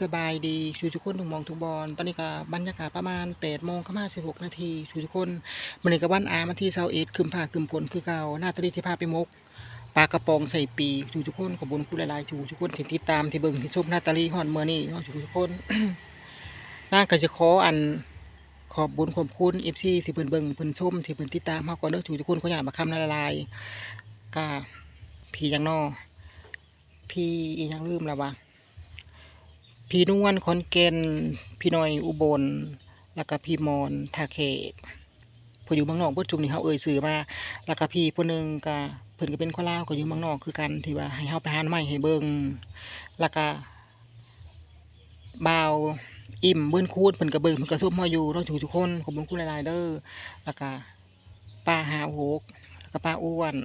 สบายดีชูทุกคนทุกมองทุกบอลตอนนี้ก็บรรยากาศประมาณ8โมงก็มา16นาทีชูทุกคนมันนี้ก็บ้านอามาที่เซาเอ็ดคืมผ้าคืมผลคือเก่าหน้าตรีที่พาไปมกปลากระปองใส่ปีชูทุกคนขอบคุญคุณหลายๆชูทุกคนที่ติดตามที่เบิ่งที่ชมหน้าตาลีฮอนเมื่อนี้เนาะชูทุกคนน่าก็จะขออันขอบบุญขอบคุณเอฟซีที่เพิ่นเบิ่งเพิ่นชมที่เพิ่นติดตามเฮาก่อนเด้อชูทุกคนเขาอยากมาคำละลายก็พี่ยังนอพี่อียังลืมแล้ววะ พี่นวลขอนแก่นพี่น้อยอุบล แล้วก็พี่มอนทาเคผู้อยู่เมืองนอกเพิ่นจุมนี่เฮาเอ่ยสื่อมาแล้วก็พี่ผู้หนึ่งก็เพิ่นก็เป็นคนลาวก็อยู่เมืองนอกคือกันที่ว่าให้เฮาไปหานไม้ให้เบิ่งแล้วก็บ่าวอิ่มเบิ่นคูดเพิ่นก็เบิ่งเพิ่นก็ซุ่มเฮาอยู่เนาะทุกทุกคนขอบคุณคุณหลายๆเด้อแล้วก็ป้าหาโหกแล้วก็ป้าอ้วน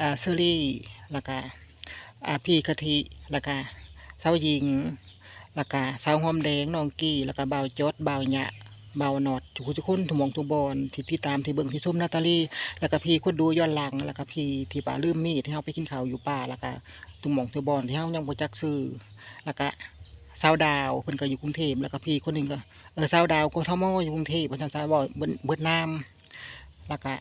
อ่าเซอรี่แล้วก็อ่าพี่กะทิแล้วก็ สาวหญิงแล้วก็สาวหอมแดงน้องกี้แล้วก็บ่าวจดบ่าวหยะบ่าวหนอดทุกคนทุกคนทุกมองทุกบอลที่ที่ตามที่เบิ่งที่ส้มนาตาลีแล้วก็พี่คนดูย้อนหลังแล้วก็พี่ที่ป่าลืมมีดที่เฮาไปกินข้าวอยู่ป่าแล้วก็ทุกมองทุกบอลที่เฮายังบ่จักซื้อแล้วก็สาวดาวเพิ่นก็อยู่กรุงเทพแล้วก็พี่คนหนึ่งก็เออสาวดาวกทมอยู่กรุงเทพเพิ่นสาวบ่เบิ่นเบิดน้ำแล้วก็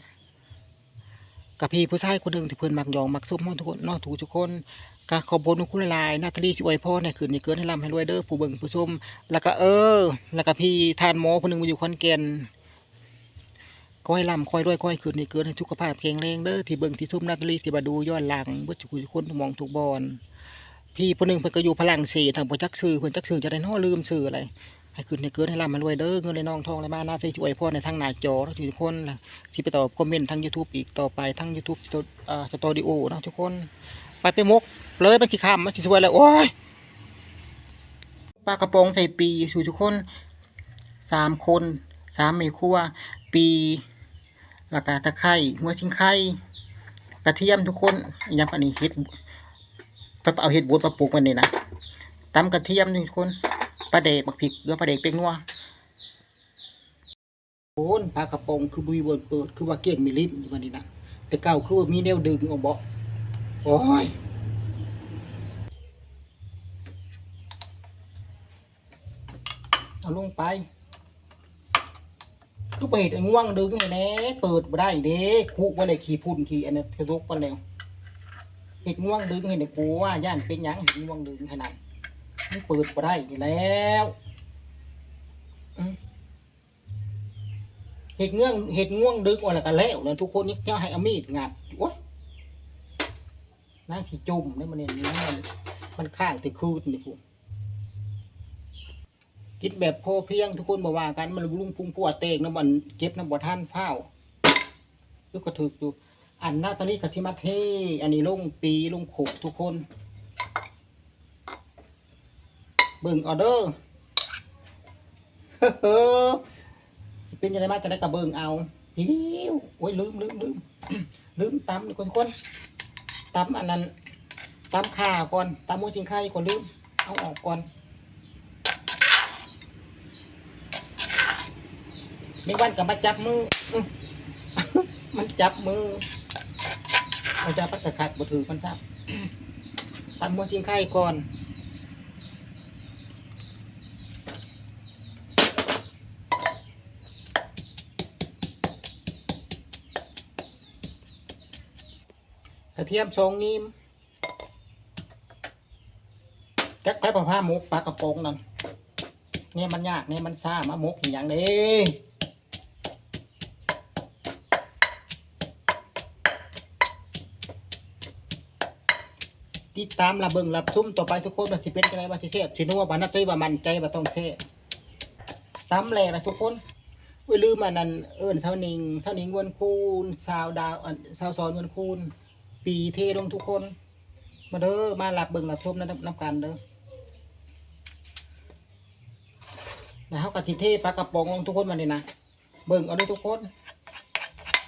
กับพี่ผู้ชายคนหนึ่งที่เพิ่อนมักยองมักซุบเฮาทุกคนนาะทุกทุกคน ก็ขอบคุณคุณลายนาตาลีช่วยพ่อในคืนนี้เกินให้ร่ำให้รวยเด้อผู้เบิ่งผู้ชมแล้วก็เออ แล้วก็พี่ทานหมอคนหนึ่งมาอยู่คอนแก่นก็ให้ร่ำคอยรวยคอยคืนนี้เกินให้สุขภาพแข็งแรงเด้อที่เบิ่งที่ชมนาตาลีที่มาดูย้อนหลังเบิ่ทุกคนทุกมองทุกบอลพี่คนหนึ่งเพิ่นก็อยู่พลังเศสทางบ่จักซื้อเพิ่นจักซื้อจะได้น้อลืมซื้ออะไรให้คืนนี้เกินให้ร่ำให้รวยเด้อเงินในน้องทองในบ้านนาตาลีช่วยพ่อในทางหน้าจอทุกคนล่ไปตอบคอมเมนต์ทาง YouTube อีกต่อไปทาง YouTube สตูอ่าสตูดิโอนะทุกคน ไปไปมก เลยมันสิข้ามมันสิสวยเลยโอ้ยปลากระป๋องใส่ปีสู่ทุกคนสามคนสามเมครัวปีแล้วก็ตะไคร้หัวชิงไข่กระเทียมทุกคนยังอันนี้เห็ดไปเอาเห็ดบดมาปลูกมันนี่นะตำกระเทียมทุกคนปลาเด็กบักพริกเกลือปลาเด็กเป็งนัวโอนปลากระป๋องคือบุยบนเปิดคือว่าเกี้ยงมีลิ้นอยู่วันนี้นะแต่เก่าคือว่ามีแนวดึงออกบ่ โอ้ยเอาลงไปคือเปิดง่วงดึงไอ้แหน่เปิดบ่ได้เด้คุกบ่ได้ขี่พุ่นขี่อันนั้นกระตุกันแล้วเห็ดง่วงดึงเห็นไอ้ปูว่าย่านเป็นหยังเห็ดง่วงดึงขนาดมันเปิดบ่ได้แล้วเห็ดง่วงเห็ดง่วงดึงว่าแล้วก็แล้วแล้วทุกคนนี่จะให้อามีดงัดโอ๊ย น่าสิจุ่มนี่มันเนี่ยมันมันข้างแต่คืนนี่พูคิดแบบพอเพียงทุกคนบอกว่ากันมันลุ่งพุงปวเตงนะมันเก็บน้ำบ่ท่านเฝ้าลูกกระถึกอยู่ อันหน้าตอนนี้กะทิมาเทอันนี้ลงปีลงขกทุกคนเบิ่งออเดอร์เฮ้อสิเป็นยังไงมาจะได้กระเบิ่งเอาหิวโอ้ยลืมลืมลืมลืมตำนี่คนคน ตำอันนั้นตำข่าก่อนตำมูจิงไข่ก่อนลืมเอาออกก่อนมีวันกับมาจับมือ มันจับมือมันจะปัดกระขัดบ่ถือมันซับตัดหัวชิงไข่ก่อน เทียมสองนิ้มจักไปประผ้าหมกปลากระโปงนั่นเนี่ยมันยากเนี่ยมันซ่ามาหมกอย่างนี้ติดตามระเบิงรับชุ่มต่อไปทุกคนว่าสิเป็นจังไงว่าสิเสียบสินัวบานาตีว่ามันใจว่าต้องเสียตามแรงนะทุกคนอุ้ลืมอันนั้นเอิญเท่านิงเท่านิงวนคูณสาวดาวสาวสอนวนคูณ ปีเทลงทุกคน มาเด้อมารับเบิ่งรับชมนะนับกันเด้อนะเขากะทิเทปลากระป๋องลงทุกคนมาเลยนะเบิ่งเอาด้วยทุกคน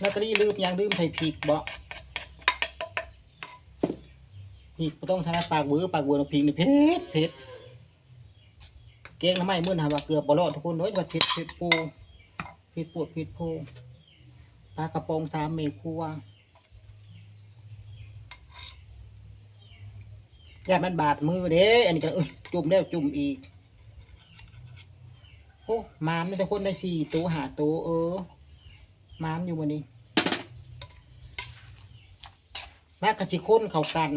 นาตาลีลืมยังลืมใส่พริกบ่พริกบ่ต้องทานปากเบือปากเบือพริกนี่เผ็ดเผ็ดเก่งทำไมมื้อนะว่าเกือบบ่รอดทุกคนเด้ยว่าเผ็ดเผ็ดปูเผ็ดปวดเผ็ดโพปลากระป๋องสามเมฆครัว ย่ามันบาดมือเด้อันนี้ก็จุ่มแล้วจุ่มอีกโอ้มานไม่ทุกคนได้สี่ตัวหาตัวเออมานอยู่วันนี้นักกระชิค้นเขากัน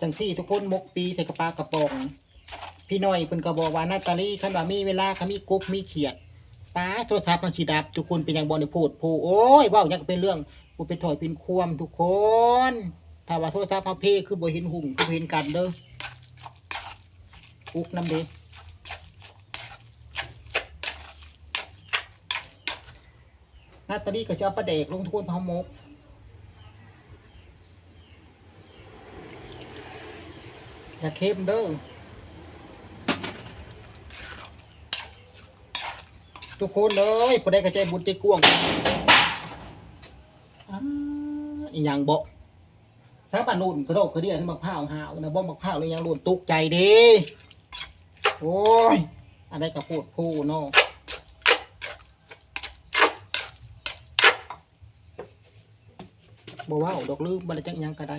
จังสี่ทุกคนมกปีใส่กระปากระป๋องพี่น้อยเพิ่นก็บอกว่านาตาลีคันว่ามีเวลาคันมีกบมีเขียดป้าโทรศัพท์มันสิดับทุกคนเป็นอย่างบ่ได้พูดผู้โอ้ยว้าหยังเป็นเรื่อง บ่เป็นถอยเป็นควมทุกคน ถ้าว่าโทรศัพท์เฮาเพคือบ่เห็นหุ่งคือเห็นกันเด้ออุกน้ำเด้นาตาลีก็จะเอาปลาเด็กลงทุนเฮามกอย่าเค็มเด้อทุกคนเลยพอได้กระจายบุญใจกวง อีหยังบอกถ้าปานนุ่นกระโดดกระเดียที่มักพ้าวหาวนะบ่มักพ้าวเลยยังหลุนตุกใจเดีโอ้ยอันใดกระพูดพูเนาะบ่ว่าดอกลืมบ่ได้จักหยังก็ได้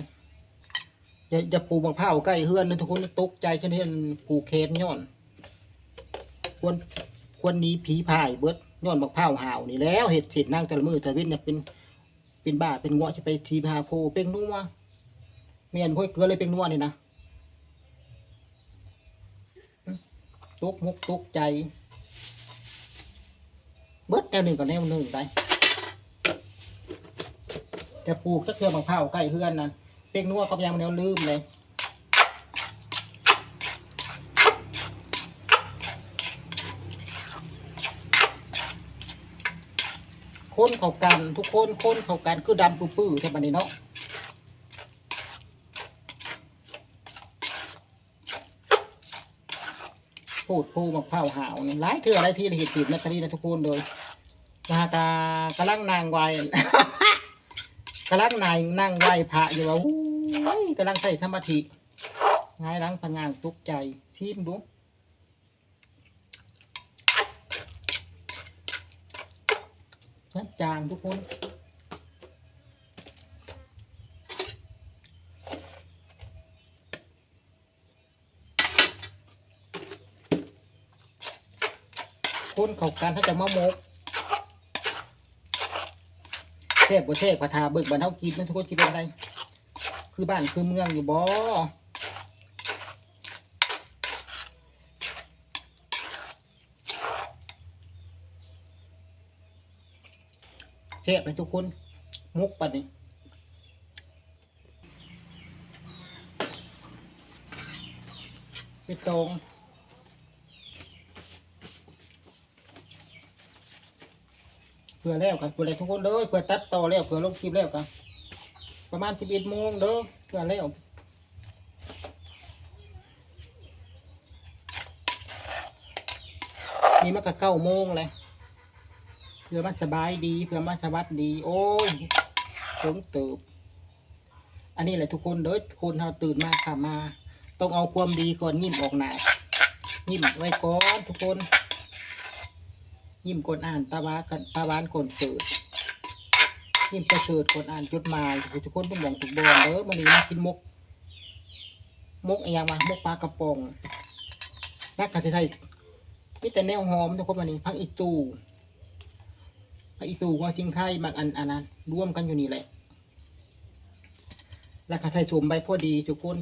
อย่าอย่าปลูกมะพร้าวใกล้เฮือนนะทุกคนตกใจฉันเห็นปลูกเคนย้อน ควรควรหนี้ผีพายเบิดย้อนมะพร้าวหาวนี่แล้วเห็ดเสร็จนั่งแต่ละมือแต่ว้นเนี่ยเป็น เป็นบ้าเป็นเงาะจะไปทีพาโพเป็งนัวเมียนพ่อยเกลือเลยเป็งนัวนี่นะตุกมุกตุกใจ เบิดแนวหนึ่งกับแนวหนึ่งไปแต่ปลูกก็เกลือมะพร้าใกล้เฮือนนั่นเป็กนัวก็ยังแนวลืมเลย คนเข้ากันทุกคนคนเข้ากันคือดำปื้อๆใช่ปะนี่เนาะพูดพูมะพร้าวหาวนี่หลายคืออะไรที่เหตุติดนะคดีนะทุกคนเลยนาตากำลังนางไวกำลังนายนั่งไหวพระอยู่ว่าอู้ยกำลังใส่สมาธิงายหลังพะงางตุกใจชิมดู ชัดจางทุกคนคนเขากันถ้าจะมามกเทพบ่เทพพระทาเบิกบรรเทากินนะทุกคนคิดเป็นไรคือบ้านคือเมืองอยู่บ่ เทพไปทุกคน มุกปัดนี่ไปตรงเพื่อแล้วกันเพื่ออะไรทุกคนเด้อเพื่อตัดต่อแล้วเพื่อลงคลิปแล้วกันประมาณสิบเอ็ดโมงเด้อเพื่อแล้วนี่มันก็เก้าโมงเลย เพื่อมันสบายดี เพื่อมันสวัสดี โอ้ยถึงตืบอันนี้แหละทุกคนเด้อคนเราตื่นมาค่ะมา ต้องเอาความดีก่อนยิ้มออกหน้ายิ้มไว้ก่อนทุกคน ยิ้มกดอ่านตาบากันตาบานกดเสิร์ชยิ้มประเสริฐกดอ่านจดหมายทุกคนต้องมองถูกบอลเด้อมันนี้มากินมก มกอะไรอย่างมามกปลากระป๋องนักกะทิไทยมีแต่แนวหอมทุกคนวันนี้พักอีตูพัก อีตูว่าทิ้งไข่บางอันอันนั้นร่วมกันอยู่นี่แหละ แล้วกะไทยสวมใบพอดีทุกคน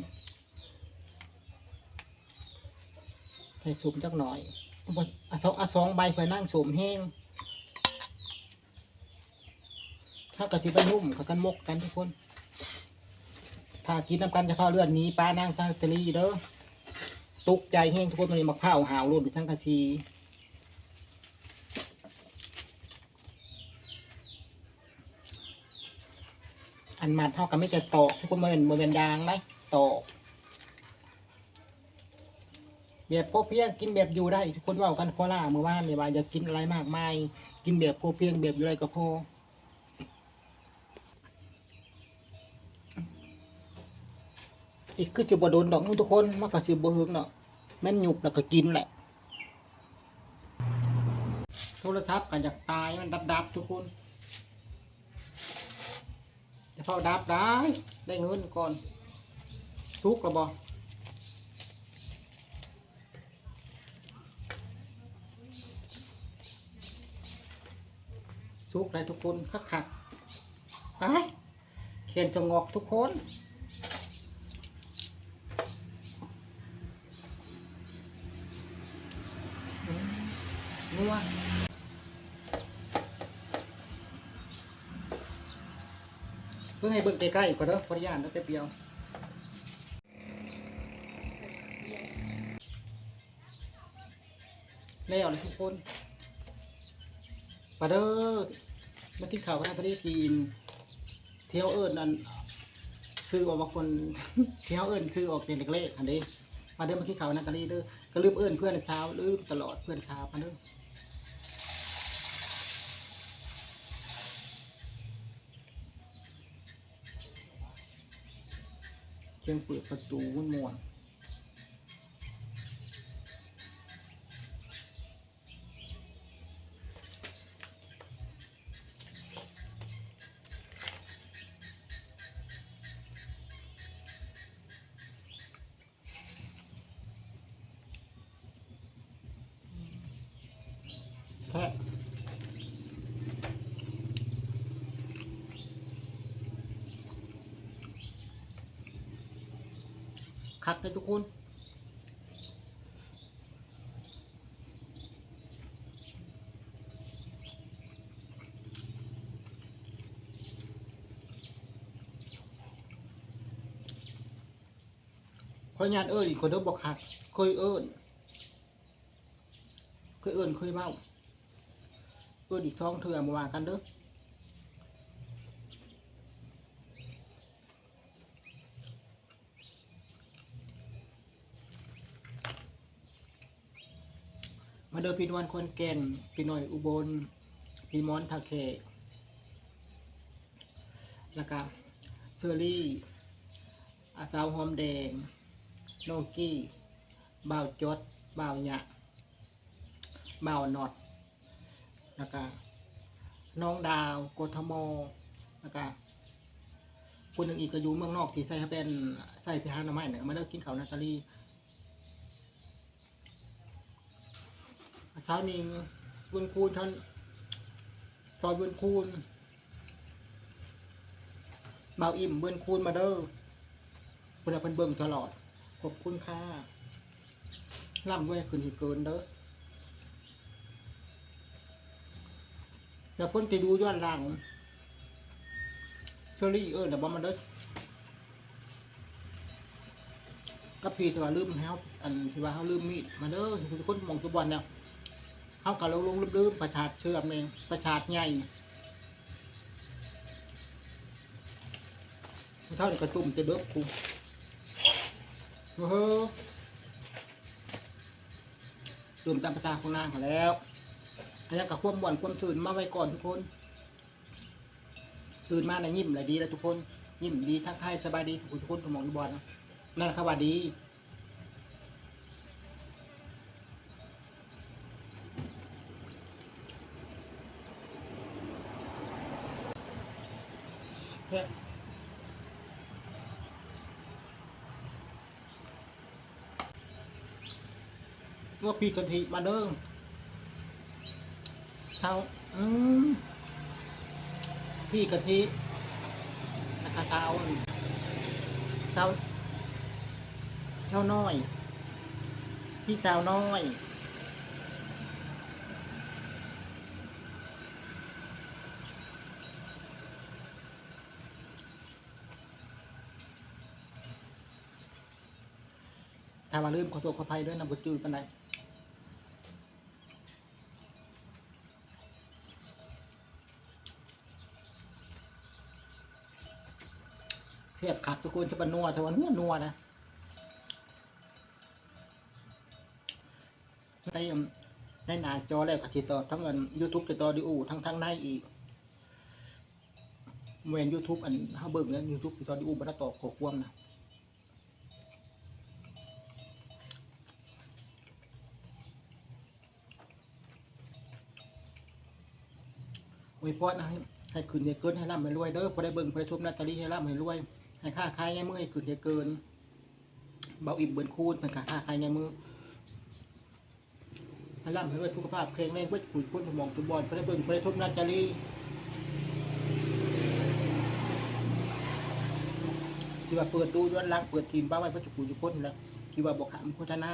ไทยสวมจักหน่อยบนอาสองอาสองใบเพื่อนั่งโสมแห้งถ้ากะทิบนุ่มกับกันมกกันทุกคน ถ้ากินน้ำกันจะเข้าเลือดนี้ปลานั่งทางตะลีเด้อตุกใจแห้งทุกคนมันมาข้าวหาวรุ่นทั้งกะชี นมันเท่ากับไม่จะตอกทุกคนมาเป็นมาเป็นยางไหมตอกแบบพอเพียงกินแบบอยู่ได้ ทุกคนว่ากันพอล่าเมื่อวานเนี่ยว่าอย่ากินอะไรมากมาย กินแบบพอเพียงแบบอยู่ได้ก็พออีกคือจะบ่โดนดอกนู้นทุกคนมันก็สิบ่หึงเนาะแม่นหยุบแล้วก็กินแหละ โทรศัพท์ก็อยากตายมันดับๆทุกคน เฝ้าดับได้ ได้เงินก่อนทุกกระบอกสุกได้ทุกคนคักคักไปเขียนจะงอกทุกคนอืมนัว ให้เบิ่งใกล้ๆก่อนเด้อขออนุญาตนะแป๊บเดียวแล้วเลยทุกคนมาเด้อมาที่ข่าวกันนะตอนนี้ทีมเที่ยวเอิญนั่นซื้อออกมาคนเที่ยวเอิญซื้อออกเป็นเล็กๆอันนี้มาเด้อมาที่ข่าวนะตอนนี้เด้อก็ลืมเอิญเพื่อนสาวลืมตลอดเพื่อนสาวมาเด้อ เชียงเปิดประตูวุ่นมวน คักเลยทุกคนขอยงานเอิญคนเดิมบอกคักเคยเอิญเคยเอิญเคยเมาเอิญอีกช่องเถื่อมาวางกันเด้อ มาเดินพี่นวลคนแก่นพี่หน่อยอุบล พี่มอนทาเคแล้วก็เซอรี่อาสาวหอมแดง โนกี้บ่าวจดบ่าวหยะบ่าวนอดแล้วก็น้องดาวกทมแล้วก็คนหนึ่งอีกก็อยู่เมืองนอกที่ใส่เป็นใส่พิหารน้ำไม้เนี่ยมาเลิกกินเขานาตาลี เช้านี้บุญคูณท่านซอยบุญคูณบ่าอิ่มบุญคูณมาเด้อเพื่อนเพิ่นเบิ่งตลอด ขอบคุณค่ะร่ำด้วยคืนเกินเด้อแล้วเพิ่นไปดูย้อนหลังเชอรี่เออเดี๋ยวบอกมาเด้อกับพี่ที่ว่าลืมเฮาอันที่ว่าเฮาลืมมีดมาเด้อทุกคนมองทุกวันเนี่ย เฮากับลงลงลืมๆประชาดเชื่อมเองประชาดใหญ่เท่านี้กระจุ่มจะเด้อกูโอ้โหตื่มตามภาษาของนางแล้วอันนี้กับความบ่นความตื่นมาไว้ก่อนทุกคนตื่นมาในยิ้มเลยดีแล้วทุกคน ยิ้มดีทักทายสบายดีทุกคนทุกคนทุกหมองทุกบอลนะนั่นคือว่าดี แค่ว่าปีกะทิมาเด้อเช้าอืมพี่กะทินะคะเช้าเช้าเช้าน้อย พี่สาวน้อย ถ้ามาลืมขอโทษขออภัยด้วยนะบุจือปันไดเทียบขัดทุกคนจะเป็นนัวแต่ว่าเนื้อนัวนะในในหน้าจอแล้วก็ติดต่อทั้งอันยูทูบติดต่อดีอูทั้งทั้งในอีกเวนยูทูบอันเฮาเบิ่งแล้วยูทูบติดต่อดีอูบ่ได้ต่อขอความนะ วยพรนะให้ให้ขึ้นให้เกินให้ร่ำให้รวยเด้อพอได้เบิ่งพอได้ชมนาตาลีให้ร่ำให้รวยให้ค่าขายในมือให้ขึ้นให้เกินเบาอิ่มเบิ่นคูณเป็นค่าค่าขายในมือให้ร่ำให้รวยสุขภาพแข็งแรงเพื่อฝุ่นฟุ้นมองตุบอลพอได้เบิ่งพอได้ชมนาตาลีที่ว่าเปิดดูย้อนหลังเปิดทีมบ้าไว้พื่อจุกุจุพ้นแล้วที่ว่าบอกขามโฆษณา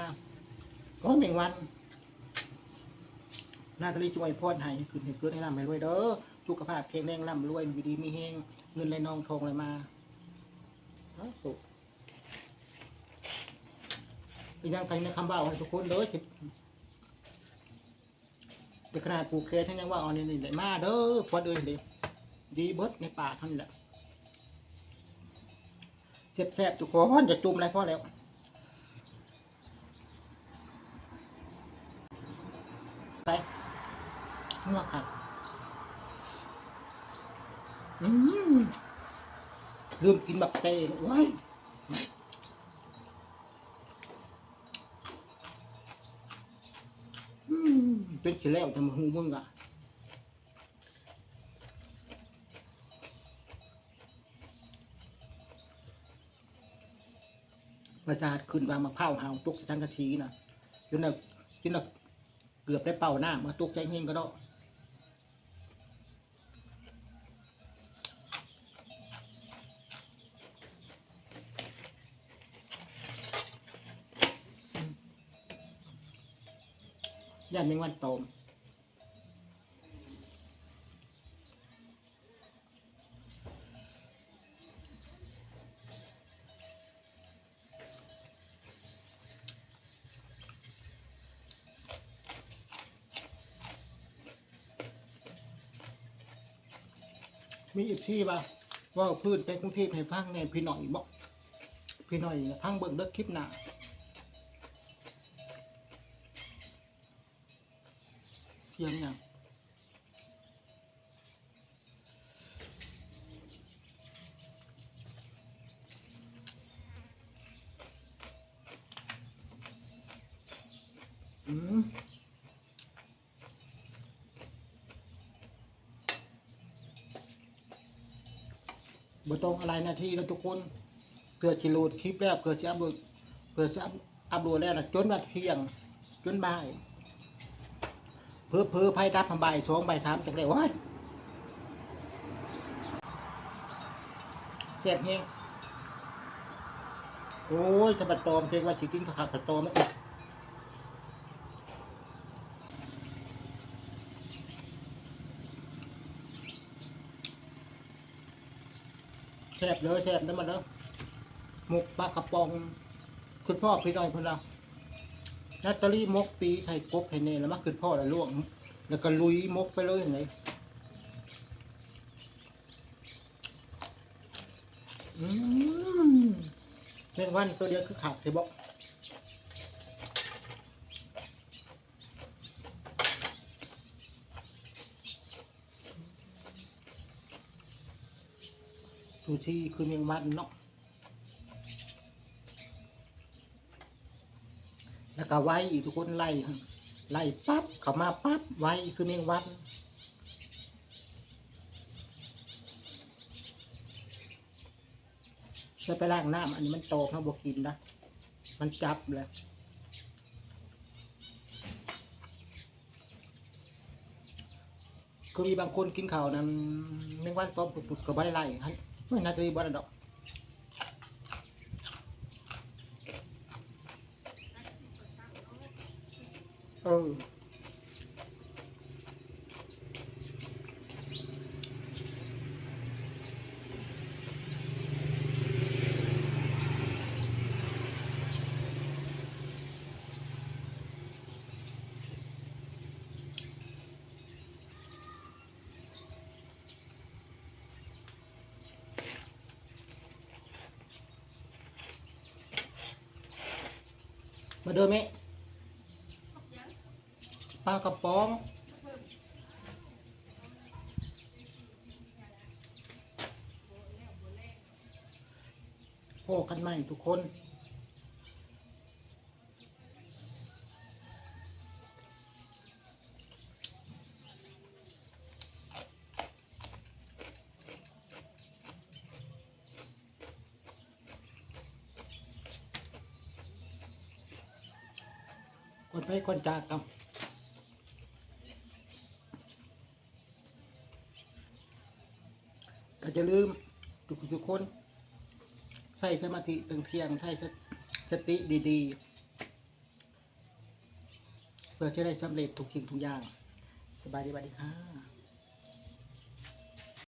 ก็เมงวัน นาตาลีช่วยพรให้ขึ้นให้เกิดให้ร่ำให้รวยเด้อสุขภาพแข็งแรงร่ำรวยอยู่ดีมีแห้งเงินไหลนองทองไหลมาอาสุขอีกอย่างกันในคำว่าให้ทุกคนเด้อคิดเด็กขนาดปูเคทั้งยังว่าอ๋อนี่นี่ไหลมาเด้อพอเดินเลยดีเบิดในป่าท่านั้นแหละแซ่บๆทุกคนจะจุ่มอะไรพ่อแล้ว ไป เมื่อค่ะอืมลืมกินแบบเตงโอ้ยอืมเป็นขี้แล้วจะมาหูมึงอะประจาดขึ้นวางมะพร้าวหาวตุกจังกะทีนะจนน่ะจนน่ะเกือบได้เป่าหน้ามาตุกใจเฮงก็ได้ ย่านแมงวันตอมมีอีกที่ปะว่าพื้นไปกรุงเทพให้พังในพี่หน่อยบอกพี่หน่อยพังเบิ่งเลิกคลิปหน้า เพียงอย่างอืมบ่ต้องอะไรหนาทีแล้วทุกคนเพื่อจิโหลดคลิปแล้วเพื่อจะอัพโหลดเพื่อจะอัพอัพโหลดแล้วนะจนว่าเที่ยง จนบ่าย เพื่อเพื่อไพ่ดับทำใบ่ายสองบ่ายสามจังได้ว้ยเจ็บเฮงโอ้ยจะบัดตอมเจ๊ว่าจิกินขาดบัดตอมนะแซ่บเลยแซ่บนั่นมาเด้อหมกปลากระป๋อง คุณพ่อพี่น้อยพิ่นเรา นาตาลีมกปีไทยกบไทยเนแล้วมาคือพ่อแล้วล่วง แล้วก็ลุยมกไปเลยเห็นไหมอืมเม่นวันตัวเดียวคือขาดเทบอกซูชิคือเมียงวันเนาะ แล้วก็ไว้อีกทุกคนไล่ไล่ปั๊บเขามาปั๊บไว้คือเมงวันจะไปล้างน้ำอันนี้มันโตเขาบอกกินนะมันจับเลยคือมีบางคนกินข้าวนั้นเมงวันต้มปุดๆก็ไม่ไล่ฮะไม่น่าจะดีบ้านดอก เออ มาเดินไหมปลากระป๋องโอ้กันใหม่ทุกคน คนไปคนจากครับก็จะลืมทุกทุกคน ใส่สมาธิตึงเที่ยงใส่สติดีๆ เพื่อจะได้สำเร็จทุกสิ่งทุกอย่าง สบายดีบายดีค่ะ